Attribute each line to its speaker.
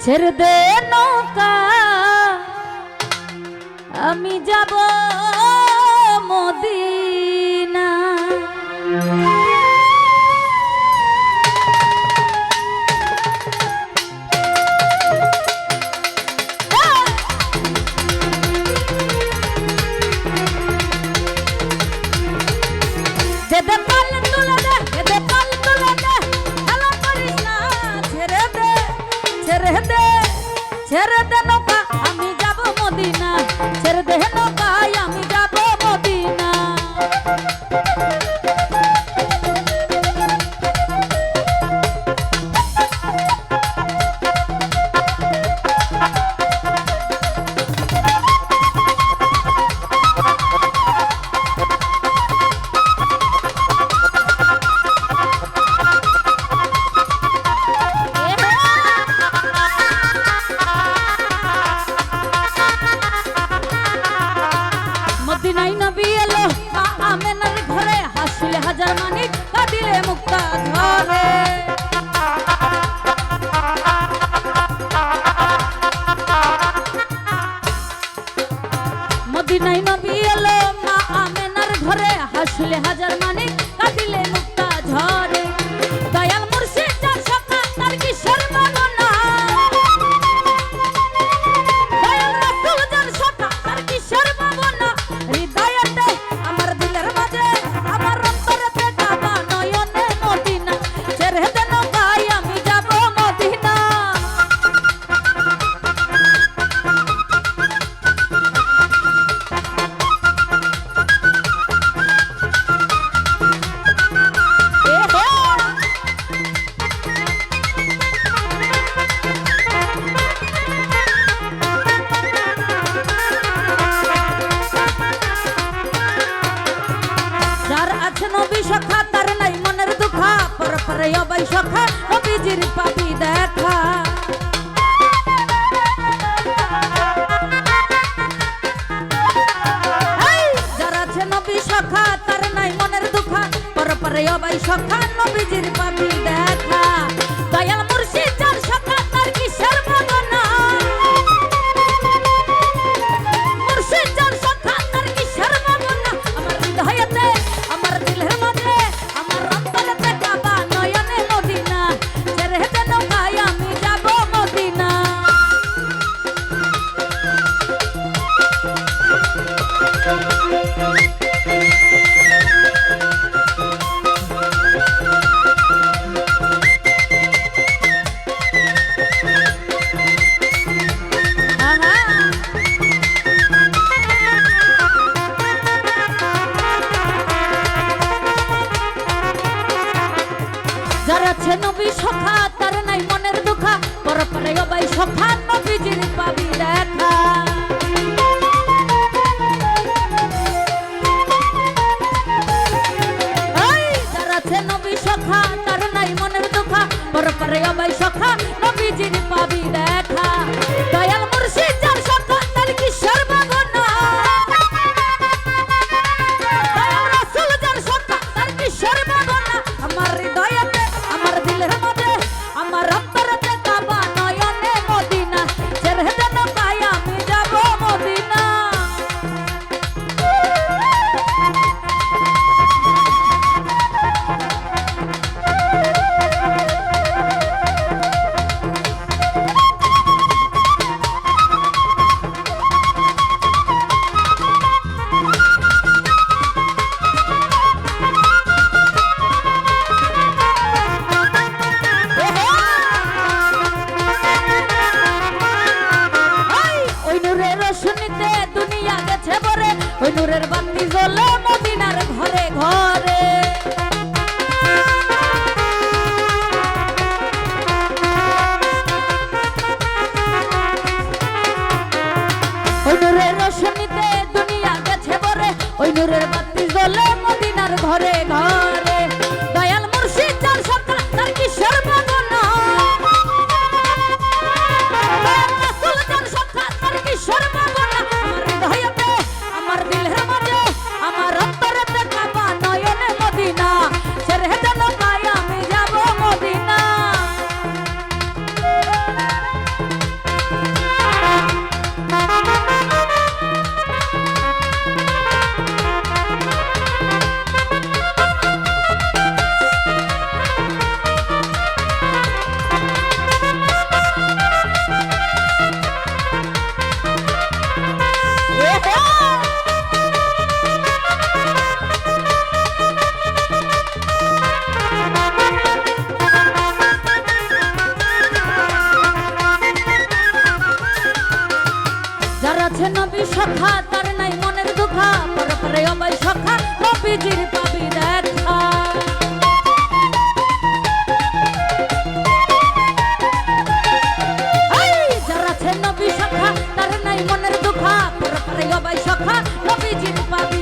Speaker 1: ছেড়ে নৌকা আমি যাব মোদী ছুলে হাজার সখা তার নাই মনের দুঃখা, পর পরে অবাই সখা নবীজির পাপি দেখা। যারা আছে সখা, তার নাই মনের দুঃখা, পর পরে অবাই সখা নবীজির পাপি দেখা। Música তার নূরের রোশনিতে দুনিয়া গেছে বরে ওই নূরের বাতি জ্বলে মদিনার ঘরে ঘরে। ওই দুনিয়া গেছে বরে ওই নূরের বাতি জ্বলে মদিনার ঘরে ঘরে। কথা, তার নাই মনের দুঃখা। পরে পরে অবাই সখা নবীজির পাবি দেখা। যারা নবী সখা, তার নাই মনের দুঃখা। পরে পরে অবাই সখা নবীজির পাবি